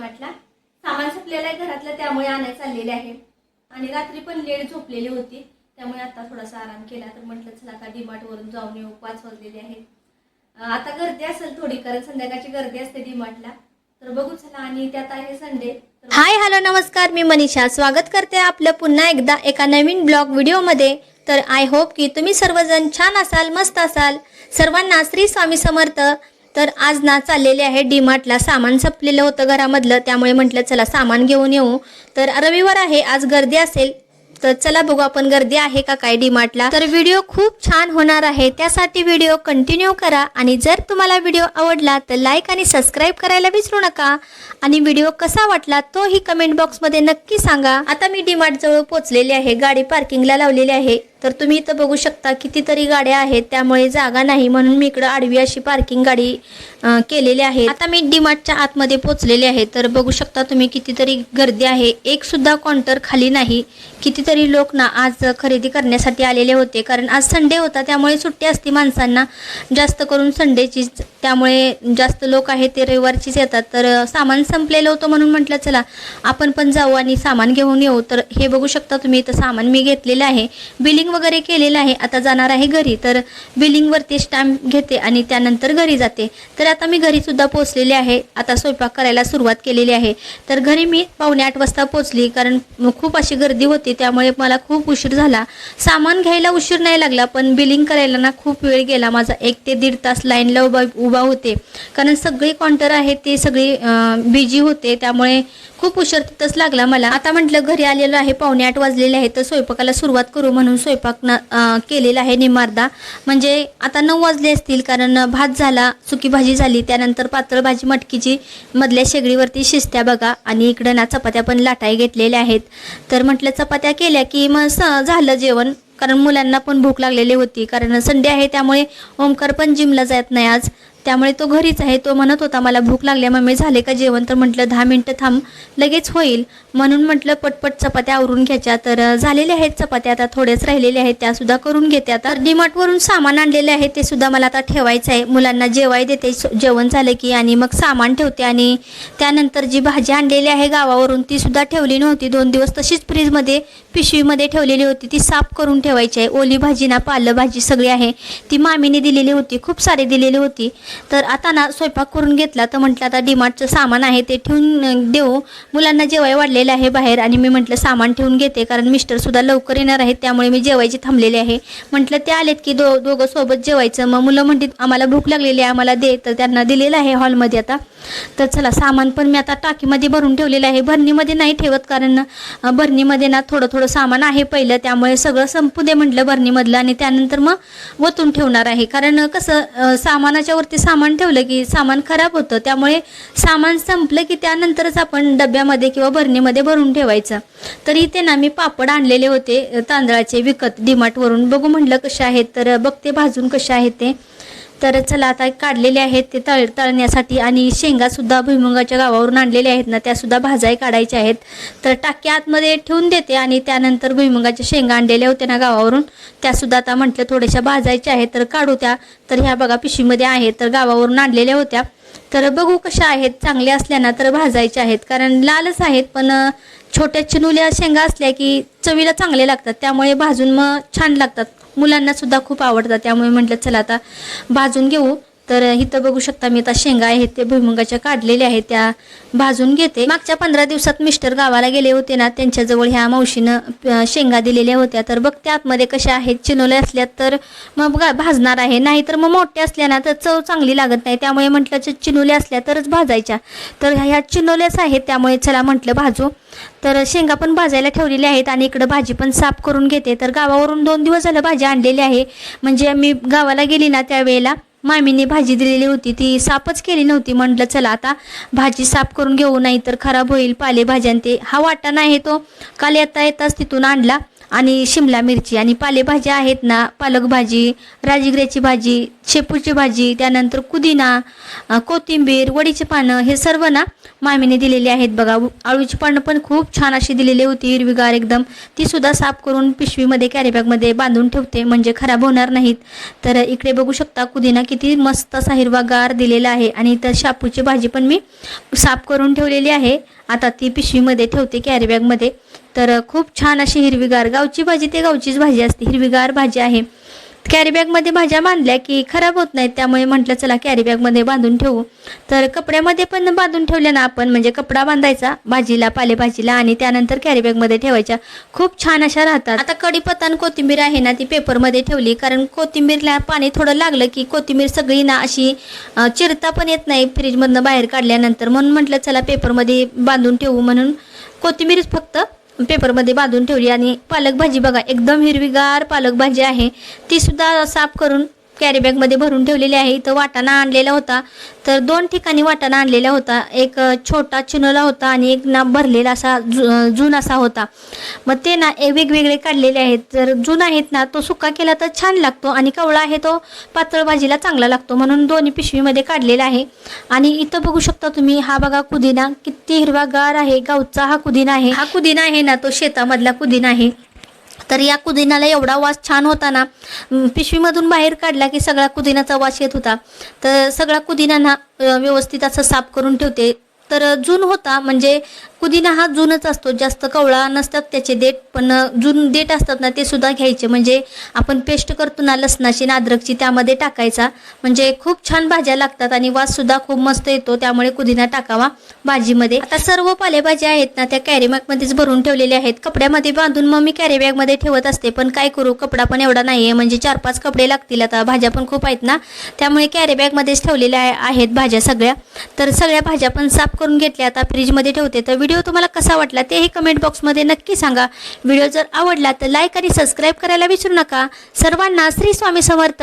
डीमार्टला सामान संपलेलं आहे घरातलं त्यामुळे आणायला चाललेले आहे. आणि रात्री पण लेट झोपलेली होती त्यामुळे आता थोडासा आराम केला तर म्हटलं चला आता डीमार्ट वरून जाऊन येऊ पाच वाजलेले आहेत आता गर्दी असेल थोडी कारण संध्याकाळची गर्दी असते डीमार्टला तर बघू चला आणि त्यात आहे संडे हाय हॅलो नमस्कार मी मनीषा. स्वागत करते आपलं पुन्हा एकदा एका नवीन ब्लॉग व्हिडिओमध्ये. तर आय होप की तुम्ही सर्वजण छान असाल मस्त असाल. सर्वांना श्री स्वामी समर्थ. तर आज ना चाललेले आहे डीमार्टला सामान संपलेलं होतं घरामधलं त्यामुळे म्हटलं चला सामान घेऊन येऊ. तर रविवार आहे आज गर्दी असेल तर चला बघू आपण गर्दी आहे का काय डीमार्टला तर व्हिडिओ खूप छान होणार आहे त्यासाठी व्हिडिओ कंटिन्यू करा. आणि जर तुम्हाला व्हिडिओ आवडला तर लाईक आणि सबस्क्राईब करायला विसरू नका. आणि व्हिडिओ कसा वाटला तोही कमेंट बॉक्समध्ये नक्की सांगा. आता मी डीमार्ट जवळ पोचलेली आहे गाडी पार्किंगला लावलेली आहे. तर तुम्ही इथं बघू शकता कितीतरी गाड्या आहेत त्यामुळे जागा नाही. म्हणून मी इकडं आडवी अशी पार्किंग गाडी केलेली आहे. आता मी डीमार्टच्या आतमध्ये पोचलेले आहे. तर बघू शकता तुम्ही कितीतरी गर्दी आहे. एक सुद्धा काउंटर खाली नाही. कितीतरी लोक ना आज खरेदी करण्यासाठी आलेले होते. कारण आज संडे होता त्यामुळे सुट्टी असते माणसांना. जास्त करून संडेची त्यामुळे जास्त लोक आहेत ते रविवारचीच येतात. तर सामान संपलेलं होतं म्हणून म्हटलं चला आपण पण जाऊ आणि सामान घेऊन येऊ. तर हे बघू शकता तुम्ही इथं सामान मी घेतलेलं आहे. बिलिंग वगैरे केलेलं आहे. आता जाणार आहे घरी तर बिलिंगवरती स्टॅम्प घेते आणि त्यानंतर घरी जाते. तर आता मी घरीसुद्धा पोचलेली पोचलेले आहे. आता स्वयंपाक करायला सुरुवात केलेली आहे. तर घरी मी पावणे आठ वाजता पोचली कारण खूप अशी गर्दी होती त्यामुळे मला खूप उशीर झाला. सामान घ्यायला उशीर नाही लागला पण बिलिंग करायला ना खूप वेळ गेला. माझा एक ते दीड तास लाईनला उभा उभा होते. कारण सगळी काउंटर आहेत ते सगळी बिजी होते. त्यामुळे खूप उशीर तिथंच लागला मला. आता म्हटलं घरी आलेलो आहे पावणे आठ वाजलेले आहे तर स्वयंपाकाला सुरुवात करू म्हणून स्वयंपाक न केलेला आहे निमार्दा. म्हणजे आता नऊ वाजले असतील कारण भात झाला सुकी भाजी झाली त्यानंतर पातळ भाजी मटकीची मधल्या शेगडीवरती शिजत्या बघा. आणि इकडं ना चपात्या पण लाटाई घेतलेल्या आहेत. तर म्हटलं चपात्या केल्या की मग स- झालं जेवण. कारण मुलांना पण भूक लागलेली होती. कारण संडे आहे त्यामुळे ओमकार पण जिमला जात नाही आज. त्यामुळे तो घरीच आहे. तो म्हणत होता मला भूक लागल्या मम्मी झाले का जेवण? तर म्हटलं दहा मिनटं थांब लगेच होईल. म्हणून म्हटलं पटपट चपात्या आवरून घ्यायच्या. तर झालेल्या आहेत चपात्या आता थोड्याच राहिलेल्या आहेत त्या सुद्धा करून घेते आता. डीमार्टवरून सामान आणलेले आहे ते सुद्धा मला आता ठेवायचं आहे. मुलांना जेवाय देते जेवण झालं की आणि मग सामान ठेवते. आणि त्यानंतर जी भाजी आणलेली आहे गावावरून ती सुद्धा ठेवली नव्हती. दोन दिवस तशीच फ्रीजमध्ये पिशवीमध्ये ठेवलेली होती. ती साफ करून ठेवायची आहे. ओली भाजी ना पालं भाजी सगळी आहे. ती मामीने दिलेली होती खूप सारी दिलेली होती. तर आता ना स्वयंपाक करून घेतला तर म्हटलं आता डीमार्टचं सामान आहे ते ठेवून देऊ. मुलांना जेवाय वाढलेलं आहे बाहेर आणि मी म्हटलं सामान ठेवून घेते कारण मिस्टरसुद्धा लवकर येणार आहेत त्यामुळे मी जेवायची थांबलेले आहे. म्हटलं ते आलेत की दो दोघं सोबत जेवायचं. मग मुलं म्हणतात आम्हाला भूक लागलेली आहे आम्हाला दे. तर त्यांना दिलेलं आहे हॉलमध्ये आता. तर चला सामान पण मी आता टाकीमध्ये भरून ठेवलेलं आहे. भरणीमध्ये नाही ठेवत कारण भरणीमध्ये ना थोडं थोडं सामान आहे पहिलं त्यामुळे सगळं संपू दे म्हटलं भरणीमधलं आणि त्यानंतर मग वतून ठेवणार आहे. कारण कसं सामानाच्या वरती सामान ठेवलं की सामान खराब होतं त्यामुळे सामान संपलं की त्यानंतरच आपण डब्यामध्ये किंवा भरणीमध्ये भरून ठेवायचं. तर इथे ना मी पापड आणलेले होते तांदळाचे विकत डिमार्टवरून. बघू म्हटलं कसे आहेत तर बघते भाजून कसे आहेत ते. तर चला आता काढलेले आहेत ते तळ तळण्यासाठी आणि शेंगासुद्धा भुईमुगाच्या गावावरून आणलेल्या आहेत ना त्यासुद्धा भाजाही काढायच्या आहेत. तर टाकी आतमध्ये ठेवून देते आणि त्यानंतर भुईमुगाच्या शेंगा आणलेल्या होत्या ना गावावरून त्यासुद्धा आता म्हटलं थोड्याशा भाजायच्या आहेत. तर काढू त्या. तर ह्या बघा पिशवीमध्ये आहेत तर गावावरून आणलेल्या होत्या. तर बघू कशा आहेत चांगल्या असल्या ना तर भाजायच्या आहेत. कारण लालच आहेत पण छोट्या चिनुल्या शेंगा असल्या की चवीला चांगले लागतात. त्यामुळे भाजून मग छान लागतात. मुलांना सुद्धा खूप आवडतात. त्यामुळे म्हटलं चला आता भाजून घेऊ. तर इथं बघू शकता मी आता शेंगा आहेत ते भुईमुगाच्या काढलेल्या आहेत त्या भाजून घेते. मागच्या पंधरा दिवसात मिस्टर गावाला गेले होते ना त्यांच्याजवळ ह्या मावशीनं शेंगा दिलेल्या होत्या. तर बघते आतमध्ये कशा आहेत चिनोल्या असल्या तर मग भाजणार आहे नाही तर मग मोठ्या असल्या ना तर चव चांगली लागत नाही. त्यामुळे म्हटलं च- चिनोल्या असल्या तरच भाजायच्या. तर ह्या चिनोल्याच आहेत त्यामुळे चला म्हटलं भाजू. तर शेंगा पण भाजायला ठेवलेल्या आहेत आणि इकडं भाजी पण साफ करून घेते. तर गावावरून दोन दिवस झालं भाजी आणलेली आहे. म्हणजे मी गावाला गेली ना त्यावेळेला मामीने भाजी दिलेली होती ती साफच केली नव्हती. म्हटलं चला आता भाजी साफ करून घेऊ नाही तर खराब होईल पालेभाज्या ते हा वाटा नाही तो काल येता येताच तिथून आणला. आणि शिमला मिरची आणि पालेभाज्या आहेत ना पालक भाजी राजगिऱ्याची भाजी शेपूची भाजी त्यानंतर पुदिना कोथिंबीर वडीचे पानं हे सर्व ना मामीने दिलेली आहेत बघा. आळूची पानं पण खूप छान अशी दिलेली होती हिरवीगार एकदम. ती सुद्धा साफ करून पिशवीमध्ये कॅरीबॅगमध्ये बांधून ठेवते म्हणजे खराब होणार नाहीत. तर इकडे बघू शकता पुदिना किती मस्त असा हिरवागार दिलेला आहे. आणि तर शापूची भाजी पण मी साफ करून ठेवलेली आहे. आता ती पिशवीमध्ये ठेवते कॅरीबॅगमध्ये तर खूप छान अशी हिरवीगार गावची भाजी ते गावचीच भाजी असते हिरवीगार भाजी आहे. कॅरीबॅगमध्ये भाज्या बांधल्या की खराब होत नाहीत त्यामुळे म्हटलं चला कॅरीबॅगमध्ये बांधून ठेवू. तर कपड्यामध्ये पण बांधून ठेवल्या ना आपण म्हणजे कपडा बांधायचा भाजीला पालेभाजीला आणि त्यानंतर कॅरीबॅगमध्ये ठेवायच्या. खूप छान अशा राहतात. आता कढीपत्ता आणि कोथिंबीर आहे ना ती पेपरमध्ये ठेवली कारण कोथिंबीरला पाणी थोडं लागलं की कोथिंबीर सगळी ना अशी चिरता पण येत नाही फ्रीजमधनं बाहेर काढल्यानंतर. म्हणून म्हटलं चला पेपरमध्ये बांधून ठेवू म्हणून कोथिंबीरच फक्त पेपरमध्ये बांधून ठेवली आणि पालक भाजी बघा एकदम हिरवीगार पालक भाजी आहे. ती सुद्धा साफ करून कॅरीबॅगमध्ये भरून ठेवलेली आहे. इथं वाटाणा आणलेला होता. तर दोन ठिकाणी वाटाणा आणलेला होता. एक छोटा चिनोला होता आणि एक ना भरलेला असा जु जून असा होता. मग ते ना ए वेगवेगळे काढलेले आहेत. जर जून आहेत ना तो सुका केला तर छान लागतो आणि कवळा आहे तो पातळ भाजीला चांगला लागतो म्हणून दोन्ही पिशवीमध्ये काढलेला आहे. आणि इथं बघू शकता तुम्ही हा बघा कुदिना किती हिरवागार आहे. गावचा हा कुदिना आहे. हा कुदिना आहे ना तो शेतामधला कुदिना आहे. तर या कुदिनाला एवढा वास छान होता ना पिशवीमधून बाहेर काढला की सगळा कुदिनाचा वास येत होता. तर सगळा कुदिना ना व्यवस्थित असं साफ करून ठेवते. तर जून होता म्हणजे पुदिना हा जूनच असतो जास्त कवळा नसतात त्याचे देठ पण जून देठ असतात ना ते सुद्धा घ्यायचे. म्हणजे आपण पेस्ट करतो ना लसणाची आणि त्यामध्ये टाकायचा. म्हणजे खूप छान भाज्या लागतात आणि वाससुद्धा खूप मस्त येतो त्यामुळे कुदिना टाकावा भाजीमध्ये. आता सर्व पालेभाज्या आहेत ना त्या कॅरीबॅगमध्येच भरून ठेवलेल्या आहेत. कपड्यामध्ये बांधून मग मी कॅरीबॅगमध्ये ठेवत असते पण काय करू कपडा पण एवढा नाही आहे म्हणजे चार पाच कपडे लागतील आता भाज्या पण खूप आहेत ना त्यामुळे कॅरीबॅगमध्येच ठेवलेल्या आहेत भाज्या सगळ्या. तर सगळ्या भाज्या पण साफ करून घेतले. आता फ्रीजमध्ये ठेवते. तर व्हिडिओ तुम्हाला कसा वाटला तेही कमेंट बॉक्समध्ये नक्की सांगा. व्हिडिओ जर आवडला तर लाईक आणि सबस्क्राईब करायला विसरू नका. सर्वांना श्री स्वामी समर्थ.